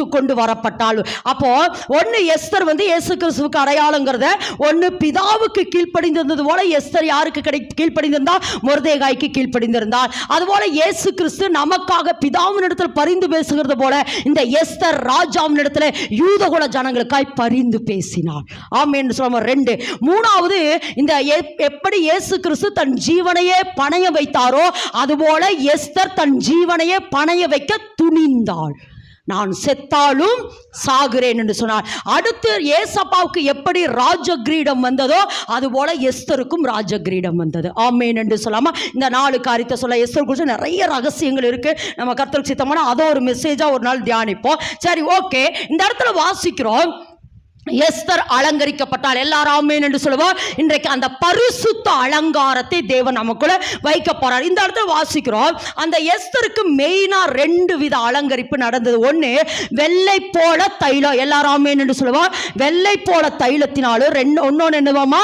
அழைத்து கொண்டு வரப்பட்டாள். அப்போ ஒன்று எஸ்தர் வந்து இயேசு கிறிஸ்துவுக்கு அடையாளங்கிறத ஒன்று பிதாவுக்கு கீழ்ப்படிந்திருந்தது போல எஸ்தர் யாருக்கு கிடை கீழ்ப்படிந்திருந்தா? முருதேகாய்க்கு கீழ்ப்படிந்திருந்தால் அதுபோல இயேசு கிறிஸ்து நமக்காக பிதாவினிடத்தில் பரிந்து பேசுகிறது போல இந்த எஸ்தர் இடத்துல யூதகுல ஜனங்களுக்காய் பரிந்து பேசினாள் ஆமேன்னு சொல்லுவோம் ரெண்டு. மூணாவது இந்த எப்படி இயேசு கிறிஸ்து தன் ஜீவனையே பணைய வைத்தாரோ அதுபோல எஸ்தர் தன் ஜீவனையே பணைய வைக்க துணிந்தாள். நான் செத்தாலும் சாகுறேன் என்று சொன்னார். அடுத்து ஏசப்பாவுக்கு எப்படி ராஜகிரீடம் வந்ததோ அதுபோல எஸ்தருக்கும் ராஜகிரீடம் வந்தது. ஆமேன் என்று சொல்லாமல் இந்த நாலு காரியத்தை சொல்ல எஸ்தர் குறித்து நிறைய ரகசியங்கள் இருக்கு. நம்ம கர்த்தருக்கு சித்தமான அதை ஒரு மெசேஜாக ஒரு நாள் தியானிப்போம். சரி ஓகே இந்த இடத்துல வாசிக்கிறோம். எஸ்தர் அலங்கரிக்கப்பட்டால் எல்லாரும் என்று சொல்லுவோம் இன்றைக்கு அந்த பரிசுத்த அலங்காரத்தை தேவன் நமக்குள்ள வைக்க போறார். இந்த இடத்துல வாசிக்கிறோம் அந்த எஸ்தருக்கு மெயினா ரெண்டு வித அலங்கரிப்பு நடந்தது. ஒன்று வெள்ளை போல தைலம் எல்லாரும் என்று சொல்லுவோம் வெள்ளை போல தைலத்தினாலும் ரெண்டு ஒன்னொன்று என்னவாமா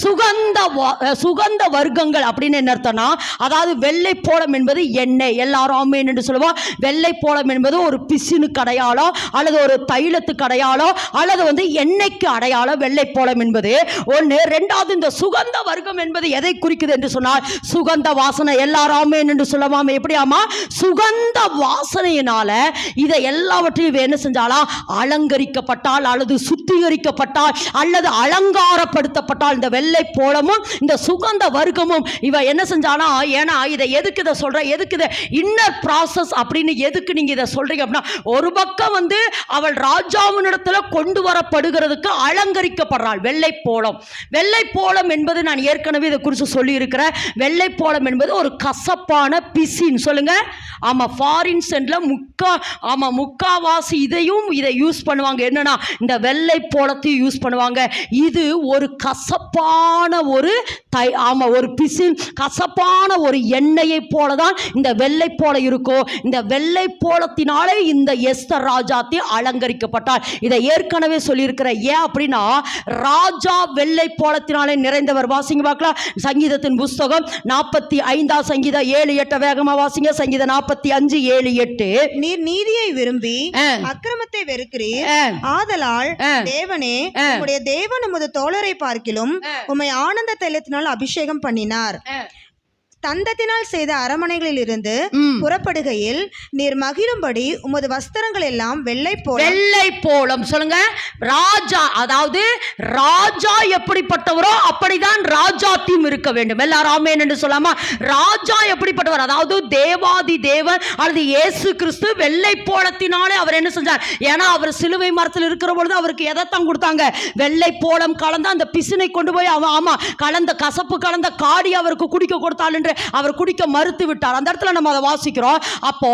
சுகந்த வா- சுகந்த வர்க்கங்கள் அப்படின்னு என்ன அர்த்தம்னா அதாவது வெள்ளை போலம் என்பது எண்ணெய். எல்லாரும் ஆமேன் என்று சொல்லுவோம் வெள்ளை போலம் என்பது ஒரு பிசினுக்கு அடையாளம் அல்லது ஒரு தைலத்துக்கு அடையாளம் அல்லது வந்து எண்ணெய்க்கு அடையாளம் வெள்ளை போலம் என்பது. ஒன்று ரெண்டாவது இந்த சுகந்த வர்க்கம் என்பது எதை குறிக்குது என்று சொன்னால் சுகந்த வாசனை. எல்லாரும் ஆமேன் என்று சொல்லவாம எப்படியாமா சுகந்த வாசனையினால இதை எல்லாவற்றையும் என்ன செஞ்சாலா அலங்கரிக்கப்பட்டால் அல்லது சுத்திகரிக்கப்பட்டால் அல்லது அலங்காரப்படுத்தப்பட்டால் இந்த வெள்ளை போலமும் இந்த சுகந்த வர்க்கமும் இவ என்ன செஞ்சானா ஏன்னா இதை எதுக்கு இதை சொல்ற எதுக்கு இதை இன்னர் ப்ராசஸ் அப்படின்னு எதுக்கு நீங்க இதை சொல்றீங்க அப்படின்னா ஒரு பக்கம் வந்து அவள் ராஜாவினிடத்துல கொண்டு வரப்படுகிறதுக்கு அலங்கரிக்கப்படுறாள் வெள்ளை போலம். வெள்ளை போலம் என்பது நான் ஏற்கனவே இதை குறித்து சொல்லியிருக்கிறேன். வெள்ளை போலம் என்பது ஒரு கசப்பான பிசின்னு சொல்லுங்க. ஆமாம் ஃபாரின் சென்டில் முக்கா ஆமாம் முக்காவாசி இதையும் இதை யூஸ் பண்ணுவாங்க. என்னன்னா இந்த வெள்ளை போலத்தையும் யூஸ் பண்ணுவாங்க. இது ஒரு கசப்பான ஒரு தை ஆமா ஒரு பிசின் கசப்பான ஒரு எண்ணெயை போல தான் இந்த வெள்ளை போல இருக்கும் இந்த வெள்ளை போலத்தினாலே இந்த எஸ்தர் ராஜாத்தி அலங்கரிக்கப்பட்டார் இதை ஏற்கனவே சொல்லியிருக்கிறேன் ஏன் அப்படின்னா ராஜா வெள்ளை போலத்தினாலே நிறைந்தவர் வாசிங்க பார்க்கலாம் சங்கீதத்தின் புஸ்தகம் நாற்பத்தி ஐந்தாம் சங்கீதம் ஏழு எட்டு வேகமா வாசிங்க சங்கீதம் நாற்பத்தி அஞ்சு ஏழு எட்டு நீர் நீதியை விரும்பி. அக்கிரமத்தை வெறுக்கிறீர். ஆதலால். தேவனே ஆ. உம்முடைய தேவன் உமது தோழரை பார்க்கிலும் உம்மை ஆனந்த தைலத்தினால் அபிஷேகம் பண்ணினார். தந்தத்தினால் செய்த அரமனைகளில் இருந்து. புறப்படுகையில் நீர் மகிழும்படி உமது வஸ்திரங்கள் எல்லாம் வெள்ளை போல வெள்ளை போலம். சொல்லுங்க. ராஜா அதாவது ராஜா எப்படிப்பட்டவரோ அப்படிதான் ராஜாத்தியும் இருக்க வேண்டும். எல்லாரும் என்று சொல்லாமா? ராஜா எப்படிப்பட்டவர்? அதாவது தேவாதி தேவன் அல்லது இயேசு கிறிஸ்து வெள்ளை போலத்தினாலே அவர் என்ன செஞ்சார்? ஏன்னா அவர் சிலுவை மரத்தில் இருக்கிற பொழுது அவருக்கு எதைத்தான் கொடுத்தாங்க? வெள்ளை போலம் கலந்த அந்த பிசினை கொண்டு போய் அவன் ஆமா கலந்த கசப்பு கலந்த காடி அவருக்கு குடிக்க கொடுத்தாள் என்று அவர் குடிக்க மறுத்து விட்டார் அந்த இடத்துல நம்ம அதை வாசிக்கிறோம் அப்போ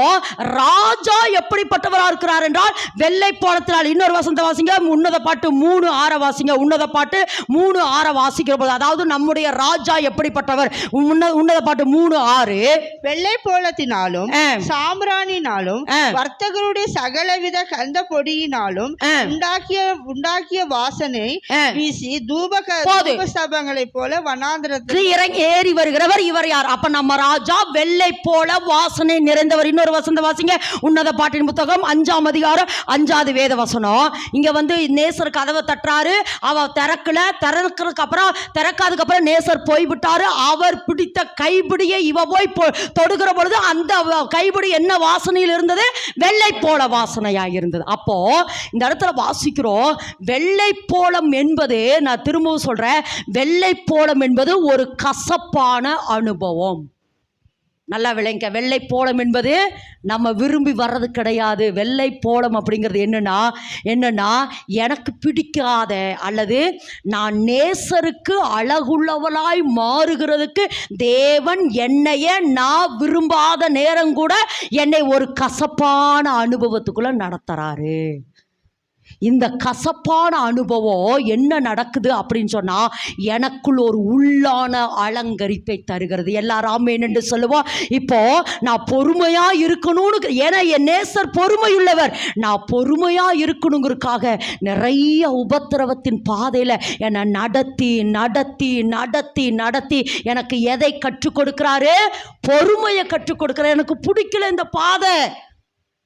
ராஜா எப்படிப்பட்டவரா இருக்கிறார் என்றால் வெள்ளை போலத்தினால் இன்னொரு வசந்த வாசிங்க உன்னத பாட்டு மூணு ஆற வாசிங்க உன்னத பாட்டு மூணு ஆற வாசிக்கிற போது அதாவது நம்முடைய ராஜா எப்படிப்பட்டவர் உன்ன உன்னத பாட்டு மூணு ஆறு வெள்ளை போலத்தினாலும். சாம்பிராணினாலும் ஆ. வர்த்தகருடைய சகலவித கந்த பொடியினாலும். உண்டாக்கிய உண்டாக்கிய வாசனை. வீசி தூபக போது. தூபஸ்தபங்களைப் போல வனாந்திரத்தில் இறங்கி ஏறி வருகிறவர் இவர் யார் அப்ப நம்ம ராஜா வெள்ளை போல வாசனை நிறைந்தவர். இன்னொரு வசந்த வாசிங்க. உன்னத பாட்டின் புத்தகம் அஞ்சாம் அதிகாரம் அஞ்சாவது வேத வசனம். இங்க வந்து நேசர் கதவை தட்டுறாரு. அவ திறக்கல. திறக்கிறதுக்கு அப்புறம் திறக்காதுக்கு அப்புறம் நேசர் போய்விட்டாரு. அவர் பிடித்த கைப்பிடியை இவ போய் பொ- தொடுகிற பொழுது அந்த கைபிடி கைப்பிடி என்ன வாசனையில் இருந்தது? வெள்ளை போல வாசனையாக இருந்தது. அப்போ இந்த இடத்துல வாசிக்கிறோம். வெள்ளை போலம் என்பது நான் திரும்பவும் சொல்றேன். வெள்ளை போலம் என்பது ஒரு கசப்பான அனுபவம். நல்லா விளைங்க வெள்ளை போலம் என்பது நம்ம விரும்பி வர்றது கிடையாது. வெள்ளை போலம் அப்படிங்கிறது என்னென்னா என்னென்னா எனக்கு பிடிக்காத அல்லது நான் நேசருக்கு அழகுள்ளவளாய் மாறுகிறதுக்கு தேவன் என்னைய நான் விரும்பாத நேரம் கூட என்னை ஒரு கசப்பான அனுபவத்துக்குள்ளே நடத்துகிறாரு இந்த கசப்பான அனுபவம் என்ன நடக்குது அப்படின்னு சொன்னால் எனக்குள் ஒரு உள்ளான அலங்கரிப்பை தருகிறது. எல்லாரும் என்று சொல்லுவோம். இப்போ நான் பொறுமையாக இருக்கணும்னு ஏன்னா என் நேசர் பொறுமையுள்ளவர். நான் பொறுமையாக இருக்கணுங்கிறதுக்காக நிறைய உபத்திரவத்தின் பாதையில் என்னை நடத்தி நடத்தி நடத்தி நடத்தி எனக்கு எதை கற்றுக் கொடுக்குறாரு? பொறுமையை கற்றுக் கொடுக்குற எனக்கு பிடிக்கல இந்த பாதை.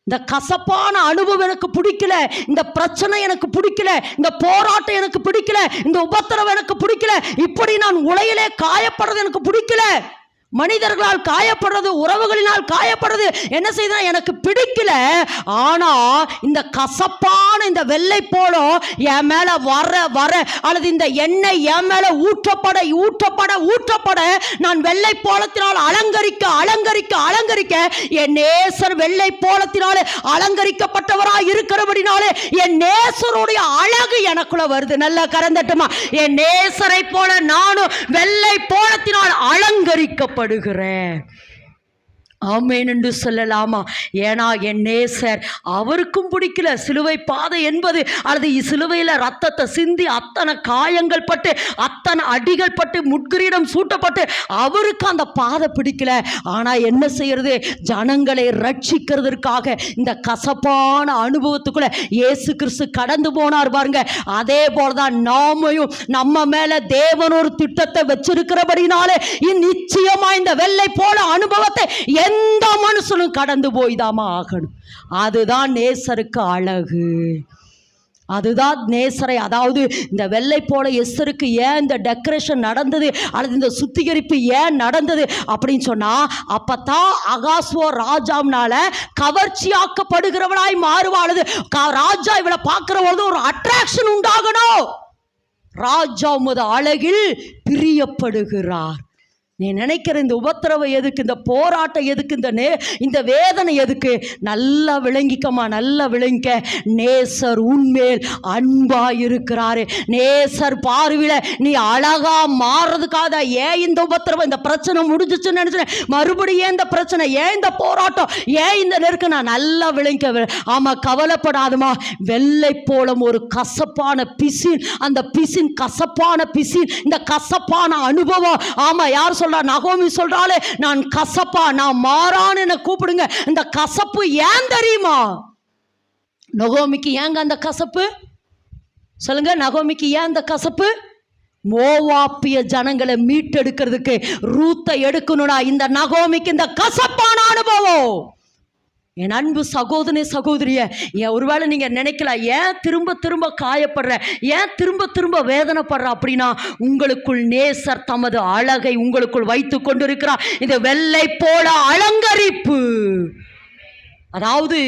இந்த கசப்பான அனுபவம் எனக்கு பிடிக்கல. இந்த பிரச்சனை எனக்கு பிடிக்கல. இந்த போராட்டம் எனக்கு பிடிக்கல. இந்த உபத்திரவம் எனக்கு பிடிக்கல. இப்படி நான் உலையிலே காயப்படுறது எனக்கு பிடிக்கல. மனிதர்களால் காயப்படுறது உறவுகளினால் காயப்படுறது. என்ன செய்தா எனக்கு பிடிக்கல. ஆனா இந்த கசப்பான இந்த வெள்ளை போலும் என் மேல வர வர அல்லது இந்த எண்ணெய் என் மேல ஊற்றப்பட ஊற்றப்பட ஊற்றப்பட நான் வெள்ளை போலத்தினால் அலங்கரிக்க அலங்கரிக்க அலங்கரிக்க என் நேசர் வெள்ளை போலத்தினாலே அலங்கரிக்கப்பட்டவராய் இருக்கிறபடினாலே என் நேசருடைய அழகு எனக்குள்ள வருது. நல்ல கரந்தட்டுமா? என் நேசரை போல நானும் வெள்ளை போலத்தினால் அலங்கரிக்கப்படுகிறேன் ஆமேன் என்று சொல்லலாமா? ஏன்னா என் நேசர் அவருக்கும் பிடிக்கல. சிலுவை பாதை என்பது அல்லது சிலுவையில் ரத்தத்தை சிந்தி அத்தனை காயங்கள் பட்டு அத்தனை அடிகள் பட்டு முட்கிரீடம் சூட்டப்பட்டு அவருக்கு அந்த பாதை பிடிக்கல. ஆனால் என்ன செய்யறது? ஜனங்களை ரட்சிக்கிறதுக்காக இந்த கசப்பான அனுபவத்துக்குள்ள இயேசு கிறிஸ்து கடந்து போனார் பாருங்க. அதே போலதான் நாமையும் நம்ம மேல தேவன் ஒரு திட்டத்தை வச்சிருக்கிறபடினாலே நிச்சயமா இந்த வெள்ளை போல அனுபவத்தை எந்த மனுஷனும் கடந்து போய் போய்தாமா ஆகணும். அதுதான் நேசருக்கு அழகு. அதுதான் நேசரை அதாவது இந்த வெள்ளை போல எஸ்தருக்கு ஏன் இந்த டெக்கரேஷன் நடந்தது அல்லது இந்த சுத்திகரிப்பு ஏன் நடந்தது அப்படின்னு சொன்னால் அப்போ தான் அகாஸ்வோ ராஜாம்னால கவர்ச்சியாக்கப்படுகிறவனாய் மாறுவாளுது ராஜா இவளை பார்க்கிற பொழுது ஒரு அட்ராக்ஷன் உண்டாகணும். ராஜா உமது அழகில் பிரியப்படுகிறார். நீ நினைக்கிற இந்த உபத்திரவம் எதுக்கு? இந்த போராட்டம் எதுக்கு? இந்த நே இந்த வேதனை எதுக்கு? நல்லா விளங்கிக்கம்மா நல்லா விளங்கிக்க. நேசர் உண்மேல் அன்பா இருக்கிறாரு நேசர் பார்வையில் நீ அழகா மாறுறதுக்காக ஏன் இந்த உபத்திரவம் இந்த பிரச்சனை முடிஞ்சிச்சுன்னு நினைச்சேன்? மறுபடியும் ஏன் இந்த பிரச்சனை? ஏன் இந்த போராட்டம்? ஏன் இந்த நெருக்கு நான் நல்லா விளங்கிக்க ஆமா கவலைப்படாதுமா வெள்ளை போலம் ஒரு கசப்பான பிசின் அந்த பிசின் கசப்பான பிசின் இந்த கசப்பான அனுபவம். ஆமா யார் சொல்ல சொல்றா நகோமி சொல்றாளே நான் கசப்பா நான் மாறான்னு என்ன கூப்பிடுங்க. இந்த கசப்பு ஏன் தெரியுமா? நகோமிக்கு ஏங்க அந்த கசப்பு? சொல்லுங்க நகோமிக்கு ஏன் அந்த கசப்பு? மோவாப்பிய ஜனங்களை மீட்டெடுக்கிறதுக்கு ரூத்தை எடுக்கணும்னா இந்த நகோமிக்கு இந்த கசப்பான அனுபவம். என் அன்பு சகோதரி சகோதரிய ஏன் ஒருவேளை நீங்கள் நினைக்கலாம் ஏன் திரும்ப திரும்ப காயப்படுற ஏன் திரும்ப திரும்ப வேதனைப்படுற அப்படின்னா உங்களுக்குள் நேசர் தமது அழகை உங்களுக்குள் வைத்து கொண்டிருக்கிறார். இந்த வெள்ளை போல அலங்கரிப்பு. அதாவது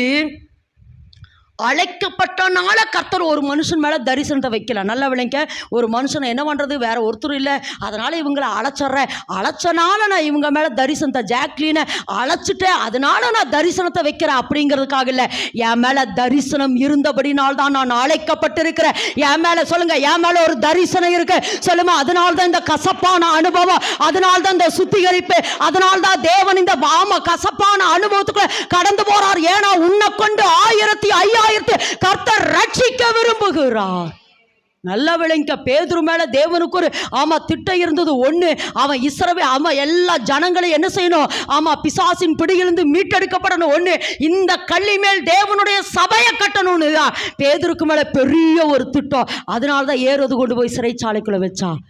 அழைக்கப்பட்டனால கர்த்தர் ஒரு மனுஷன் மேலே தரிசனத்தை வைக்கல. நல்ல விளைங்க ஒரு மனுஷனை என்ன பண்ணுறது வேற ஒருத்தர் இல்லை. அதனால் இவங்களை அழைச்சிட்றேன் அழைச்சனால நான் இவங்க மேலே தரிசனத்தை ஜாக்லினை அழைச்சிட்டேன் அதனால நான் தரிசனத்தை வைக்கிறேன் அப்படிங்கிறதுக்காக இல்லை. என் மேலே தரிசனம் இருந்தபடினால் தான் நான் அழைக்கப்பட்டிருக்கிறேன் என் மேலே சொல்லுங்கள் என் மேலே ஒரு தரிசனம் இருக்கு. சொல்லுமா அதனால தான் இந்த கசப்பான அனுபவம் அதனால தான் இந்த சுத்திகரிப்பு அதனால தான் தேவன் இந்த வாம கசப்பான அனுபவத்துக்குள்ள கடந்து போறார். ஏன்னா உன்னை கொண்டு ஆயிரத்தி சமுதாயத்தை கர்த்தர் ரட்சிக்க விரும்புகிறார். நல்ல விளைங்க பேதுரு மேலே தேவனுக்கு ஒரு ஆமாம் திட்டம் இருந்தது ஒன்று அவன் இஸ்ரவே அவன் எல்லா ஜனங்களையும் என்ன செய்யணும்? ஆமாம் பிசாசின் பிடியிலிருந்து மீட்டெடுக்கப்படணும் ஒன்று இந்த கள்ளி மேல் தேவனுடைய சபையை கட்டணும்னு தான் பேதுருக்கு மேலே பெரிய ஒரு திட்டம். அதனால தான் ஏறுவது கொண்டு போய் சிறைச்சாலைக்குள்ளே வச்சான்.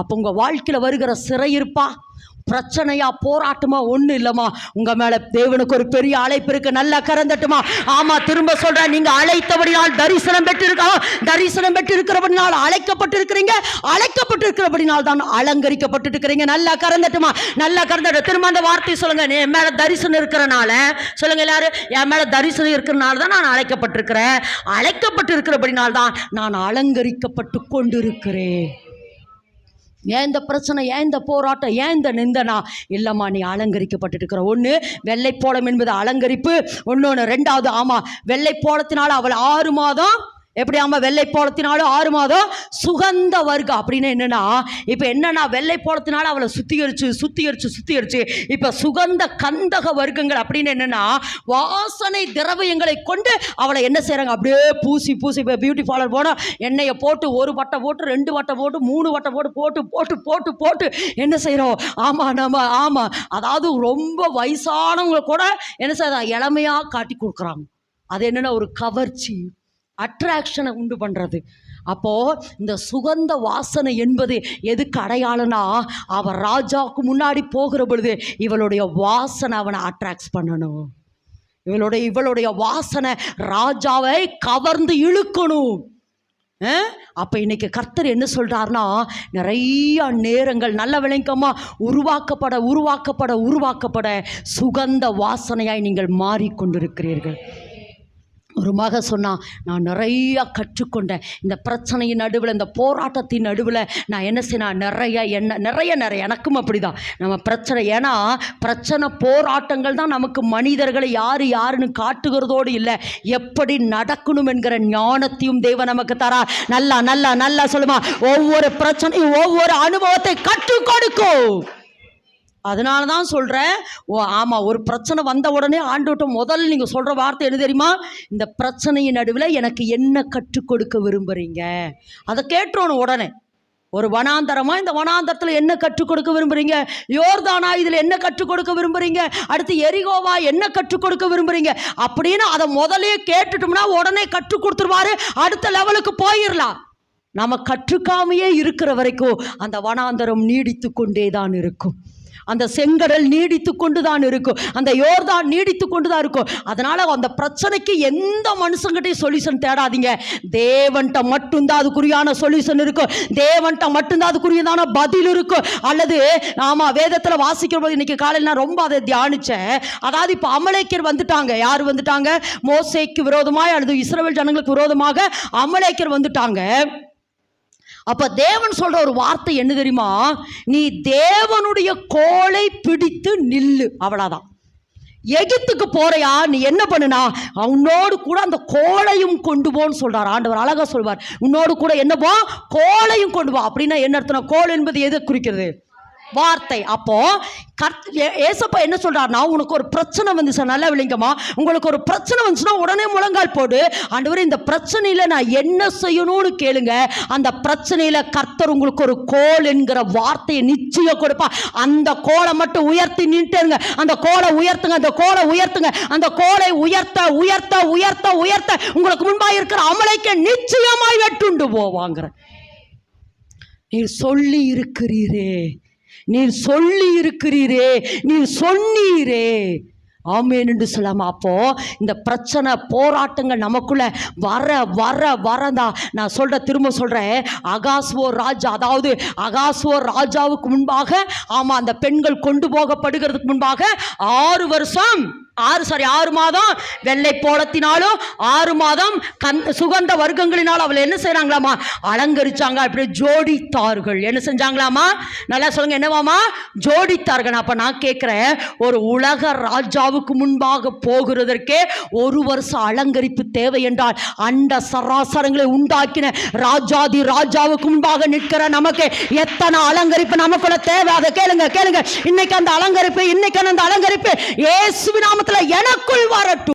அப்போ உங்க வாழ்க்கையில் வருகிற சிறையிருப்பா பிரச்சனையா போராட்டமா ஒண்ணு இல்லம்மா. உங்க மேல தேவனுக்கு ஒரு பெரிய அழைப்பு இருக்கு. நல்லா கறந்தட்டுமா ஆமா திரும்ப சொல்றேன். நீங்க அழைத்தபடினால் தரிசனம் பெற்றிருக்கோம் தரிசனம் பெற்றிருக்கிறபடினால் அழைக்கப்பட்டிருக்கிறீங்க. அழைக்கப்பட்டிருக்கிறபடினால் தான் அலங்கரிக்கப்பட்டு இருக்கிறீங்க நல்லா கறந்தட்டுமா நல்லா கறந்துட்டு திரும்ப அந்த வார்த்தை சொல்லுங்க. என் மேல தரிசனம் இருக்கிறனால சொல்லுங்க எல்லாரும். என் மேல தரிசனம் இருக்கிறனால தான் நான் அழைக்கப்பட்டிருக்கிறேன். அழைக்கப்பட்டிருக்கிறபடினால் தான் நான் அலங்கரிக்கப்பட்டு கொண்டிருக்கிறேன். ஏன் இந்த பிரச்சனை ஏன் இந்த போராட்டம் ஏன் இந்த நிந்தனா? இல்லைம்மா நீ அலங்கரிக்கப்பட்டு இருக்கிற ஒன்று வெள்ளைப்போளம் என்பது அலங்கரிப்பு. ஒன்று ரெண்டாவது ஆமாம் வெள்ளைப்போளத்தினால் அவள் ஆறு மாதம் எப்படி ஆமாம் வெள்ளை போலத்தினாலும் ஆறு மாதம் சுகந்த வர்க்கம் அப்படின்னு என்னன்னா இப்போ என்னன்னா வெள்ளைப்போளத்தினால அவளை சுத்திகரிச்சு சுத்திகரிச்சு சுத்திகரிச்சு இப்போ சுகந்த கந்தக வர்க்கங்கள் அப்படின்னு என்னன்னா வாசனை திரவியங்களை கொண்டு அவளை என்ன செய்கிறாங்க அப்படியே பூசி பூசி இப்போ பியூட்டி பார்லர் போனால் எண்ணெயை போட்டு ஒரு வட்டை போட்டு ரெண்டு வட்டை போட்டு மூணு வட்டை போட்டு போட்டு போட்டு போட்டு போட்டு என்ன செய்கிறோம் ஆமாம் நம்ம ஆமாம் அதாவது ரொம்ப வயசானவங்க கூட என்ன செய்யறாங்க இளமையாக காட்டி கொடுக்குறாங்க. அது என்னென்னா ஒரு கவர்ச்சி. அட்ராக்ஷனை உண்டு பண்ணுறது அப்போது இந்த சுகந்த வாசனை என்பது எதுக்கு அடையாளனா அவன் ராஜாவுக்கு முன்னாடி போகிற பொழுது இவளுடைய வாசனை அவனை அட்ராக்ட் பண்ணணும். இவளுடைய இவளுடைய வாசனை ராஜாவை கவர்ந்து இழுக்கணும். அப்போ இன்னைக்கு கர்த்தர் என்ன சொல்கிறாருன்னா நிறைய நேரங்கள் நல்ல விளங்கமாக உருவாக்கப்பட உருவாக்கப்பட உருவாக்கப்பட சுகந்த வாசனையாய் நீங்கள் மாறிக்கொண்டிருக்கிறீர்கள். ஒரு மக சொன்னால் நான் நிறையா கற்றுக்கொண்டேன். இந்த பிரச்சனையின் நடுவில் இந்த போராட்டத்தின் நடுவில் நான் என்ன செய்யணும் நிறைய என்ன நிறைய நிறைய எனக்கும் அப்படி தான் நம்ம பிரச்சனை ஏன்னா பிரச்சனை போராட்டங்கள் தான் நமக்கு மனிதர்களை யார் யாருன்னு காட்டுகிறதோடு இல்லை. எப்படி நடக்கணும் என்கிற ஞானத்தையும் தேவன் நமக்கு தரா. நல்லா நல்லா நல்லா சொல்லுமா. ஒவ்வொரு பிரச்சனையும் ஒவ்வொரு அனுபவத்தை கற்றுக் கொடுக்கும். அதனால தான் சொல்கிறேன் ஓ ஆமாம் ஒரு பிரச்சனை வந்த உடனே ஆண்டுகிட்ட முதல்ல நீங்கள் சொல்கிற வார்த்தை என்ன தெரியுமா? இந்த பிரச்சனையின் நடுவில் எனக்கு என்ன கற்றுக் கொடுக்க விரும்புகிறீங்க அதை கேட்டுறணும் உடனே ஒரு வனாந்தரமா இந்த வனாந்தரத்தில் என்ன கற்றுக் கொடுக்க விரும்புறீங்க? யோர்தானா இதில் என்ன கற்றுக் கொடுக்க விரும்புறீங்க? அடுத்து எரிகோவா என்ன கற்றுக் கொடுக்க விரும்புறீங்க? அப்படின்னு அதை முதலே கேட்டுட்டோம்னா உடனே கற்றுக் கொடுத்துருவாரு. அடுத்த லெவலுக்கு போயிடலாம் நம்ம கற்றுக்காமையே இருக்கிற வரைக்கும் அந்த வனாந்தரம் நீடித்து கொண்டே தான் இருக்கும். அந்த செங்கடல் நீடித்து கொண்டு தான் இருக்கும். அந்த யோர்தான் நீடித்து கொண்டு தான் இருக்கும். அதனால அந்த பிரச்சனைக்கு எந்த மனுஷங்கிட்டையும் சொல்யூஷன் தேடாதீங்க. தேவன்கிட்ட மட்டும்தான் அதுக்குரியான சொல்யூஷன் இருக்கும். தேவன்கிட்ட மட்டும்தான் அதுக்குரியதான பதில் இருக்கும். அல்லது ஆமா வேதத்தில் வாசிக்கிற போது இன்னைக்கு காலையில் நான் ரொம்ப அதை தியானிச்சேன். அதாவது இப்போ அமலேக்கர் வந்துட்டாங்க. யார் வந்துட்டாங்க? மோசைக்கு விரோதமாய் அல்லது இஸ்ரவேல் ஜனங்களுக்கு விரோதமாக அமலேக்கர் வந்துட்டாங்க. அப்ப தேவன் சொல்ற ஒரு வார்த்தை என்ன தெரியுமா? நீ தேவனுடைய கோலை பிடித்து நில்லு. அவ்வளோதான் எகிப்துக்கு போறையா? நீ என்ன பண்ணுனா உன்னோடு கூட அந்த கோலையும் கொண்டு போன்னு சொல்றார். ஆண்டவர் அழகா சொல்வார். உன்னோடு கூட என்ன போ கோலையும் கொண்டு போ அப்படின்னா என்ன அர்த்தம் கோல் என்பது எதை குறிக்கிறது? வார்த்தை. அப்போ கர்த் ஏசப்பா என்ன சொல்றாருன்னா உனக்கு ஒரு பிரச்சனை வந்துச்சு நல்லா விளங்கம்மா. உங்களுக்கு ஒரு பிரச்சனை வந்துச்சுன்னா உடனே முழங்கால் போடு. ஆண்டவர் இந்த பிரச்சனையில நான் என்ன செய்யணும்னு கேளுங்க. அந்த பிரச்சனையில கர்த்தர் உங்களுக்கு ஒரு கோல் என்கிற வார்த்தையை நிச்சயம் கொடுப்பா அந்த கோலை மட்டும் உயர்த்தி நின்றுங்க அந்த கோலை உயர்த்துங்க அந்த கோலை உயர்த்துங்க. அந்த கோலை உயர்த்த உயர்த்த உயர்த்த உயர்த்த உங்களுக்கு முன்பாக இருக்கிற அமலைக்கு நிச்சயமாய் வெட்டுண்டு போவாங்கிற நீர் சொல்லி இருக்கிறீரே. நீர் சொல்லி இருக்கிறீரே நீர் சொன்னீரே. ஆமேன் என்று சொல்லாம அப்போ இந்த பிரச்சனை போராட்டங்கள் நமக்குள்ள வர வர வரதா நான் சொல்ற திரும்ப சொல்றேன் அகாஸ்வோ ராஜா அதாவது அகாஸ்வோ ராஜாவுக்கு முன்பாக ஆமா அந்த பெண்கள் கொண்டு போகப்படுகிறதுக்கு முன்பாக ஆறு வருஷம் ஆறு சாரி ஆறு மாதம் வெள்ளை போலத்தினாலும் ஆறு மாதம் கந் சுகந்த வர்க்கங்களினாலும் அவளை என்ன செய்கிறாங்களாமா அலங்கரிச்சாங்க. அப்படி ஜோடித்தார்கள். என்ன செஞ்சாங்களாமா நல்லா சொல்லுங்க என்னவாமா ஜோடித்தார்கள். அப்போ நான் கேட்குறேன் ஒரு உலக ராஜாவுக்கு முன்பாக போகிறதற்கே ஒரு வருஷம் அலங்கரிப்பு தேவை என்றால் அண்ட சராசரங்களை உண்டாக்கின ராஜாதி ராஜாவுக்கு முன்பாக நிற்கிற நமக்கு எத்தனை அலங்கரிப்பு நமக்குள்ள தேவை? அதை கேளுங்க கேளுங்க. இன்னைக்கு அந்த அலங்கரிப்பு இன்னைக்கு அந்த அலங்கரிப்பு இயேசுவின் நாமத்துல எனக்குள் வரட்டும்.